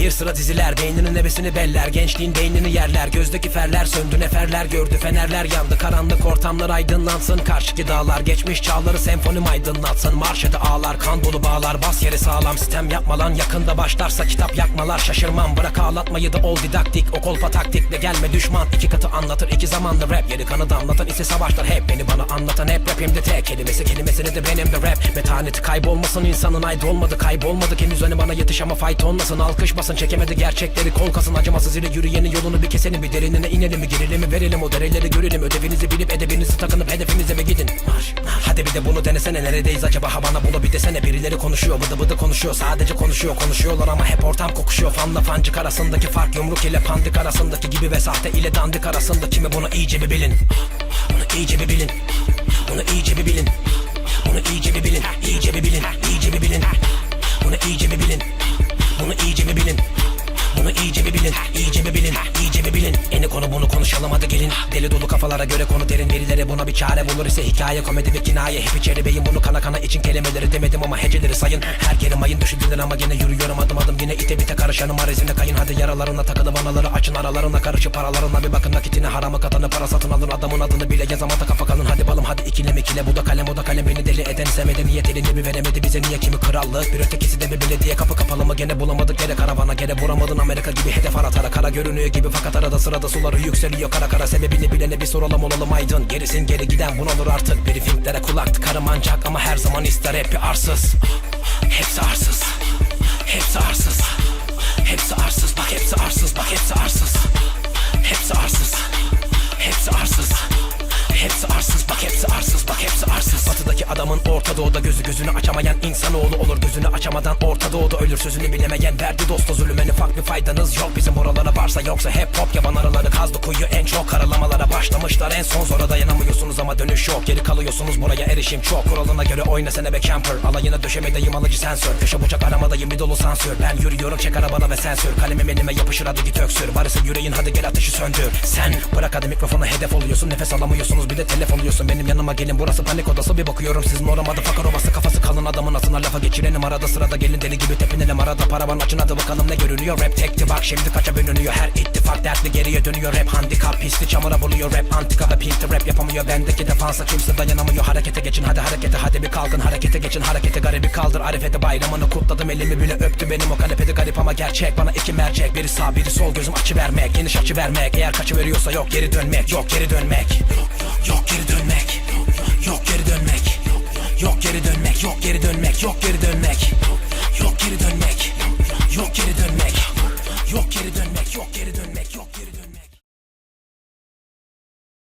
Bir sıra diziler beyninin nebesini beller. Gençliğin beynini yerler Gözdeki ferler söndü neferler gördü. Fenerler yandı karanlık ortamlar aydınlansın. Karşıki dağlar geçmiş çağları senfonim aydınlatsın. Marşede ağlar kan dolu bağlar Bas yeri sağlam. Sistem yapma lan Yakında başlarsa kitap yakmalar. Şaşırmam bırak ağlatmayı da ol didaktik. O taktikle gelme düşman. İki katı anlatır iki zamanlı rap. Yeri kanı damlatan ise savaşlar hep Beni bana anlatan. Hep rapimde tek Kelimesi kelimesini de benim de rap? Metaneti kaybolmasın insanın aydı olmadı Kaybolmadı. Henüz hani bana yetiş ama fight olmasın Alkış basın çekemedi gerçekleri. Kol kasın Acımasız ile yürüyenin yolunu bir keselim. Bir derinine inelim bir gerilimi verelim. O dereleri görelim. Ödevinizi bilip edebinizi takınıp hedefinize mi gidin? Marş, marş. Hadi bir de bunu denesene. Neredeyiz acaba? Ha bana bunu bir desene. Birileri konuşuyor bıdı bıdı konuşuyor. Sadece konuşuyor Konuşuyorlar ama hep ortam kokuşuyor. Fanla fancık arasındaki fark yumruk ile pandik arasındaki gibi Ve sahte ile dandik arasında. Kimi bunu iyice bir bilin? Bunu iyice bir bilin. Bunu iyice bir bilin. Bunu iyice bir bilin. İyice bir bilin kafalara göre konu derin buna bir çare bulur ise hikaye komedi ve kinaye. Hep içeri beyin bunu kana kana için kelimeleri demedim ama heceleri sayın. Her kelim ayın düşündüler ama gene yürüyorum adım adım. Yine ite bite karışanım arezine kayın. Hadi yaralarına takılı vanaları açın. Aralarına Karışıp paralarına bir bakın. Nakitine haramı katanı Para satın alın. Adamın adını bile yazamadı kafa kalın. Hadi balım hadi ikile mikile bu da kalem o da kalem. Beni deli eden ise medeniyet elini bir veremedi. Bize niye kimi krallık? Bir ötekisi de bir belediye. Kapı kapalı mı? Gene bulamadık. Gene karavana gene vuramadın. Amerika gibi hedef aratara Kara görünüyor gibi fakat arada sırada suları yükseliyor. Kara kara sebebini bilene bir soralım olalım. Aydın Gerisin geri giden bunalır artık. Briefinglere kulak tıkarım ancak ama her zaman ister. Hep arsız. Hepsi arsız adamın Orta Doğu'da gözü gözünü açamayan insanoğlu olur. Gözünü açamadan Orta Doğu'da ölür sözünü bilemeyen Verdi dosta zulüm en ufak bir faydanız yok. Bizim oralara varsa yoksa hep hop yaban araları kazdı kuyu En çok karalamalara başlamışlar. En son zora dayanamıyorsunuz ama dönüş yok Geri kalıyorsunuz buraya erişim çok. Kuralına göre oyna sene be camper. Alayına döşemedeyim alıcı sensör. Köşe bucak aramadayım bir dolu sansür. Ben yürüyorum çek arabana ve sensör Kalemim elime yapışır hadi git öksür. Varısı yüreğin hadi gel ateşi söndür. Sen bırak hadi mikrofona hedef oluyorsun. Nefes alamıyorsunuz bir de telef oluyorsun. Benim yanıma gelin burası panik odası. Bir bakıyorum sizin oramadı fakir obası Kafası kalın adamın asına lafa geçirenim Arada sırada gelin deli gibi tepinelim. Arada paravan açın hadi bakalım ne görünüyor. Rap tekti bak şimdi kaça bölünüyor. Her ittifak dertli geriye dönüyor. Rap handikap pisli çamura buluyor Rap antika ve pinkti rap yapamıyor Bendeki defansa kimse dayanamıyor Harekete geçin hadi harekete hadi bir kalkın Harekete geçin harekete garibi kaldır Arifete bayramını kutladım elimi bile öptü Benim o kanepede garip ama gerçek Bana iki mercek biri sağ biri sol gözüm açı vermek Geniş açı vermek Eğer kaçı veriyorsa yok geri dönmek Yok geri dönmek Yok geri dönmek Yok geri dönmek Yok geri dönmek Yok geri dönmek Yok geri dönmek Yok geri dönmek Yok geri dönmek Yok geri dönmek Yok geri dönmek Yok geri dönmek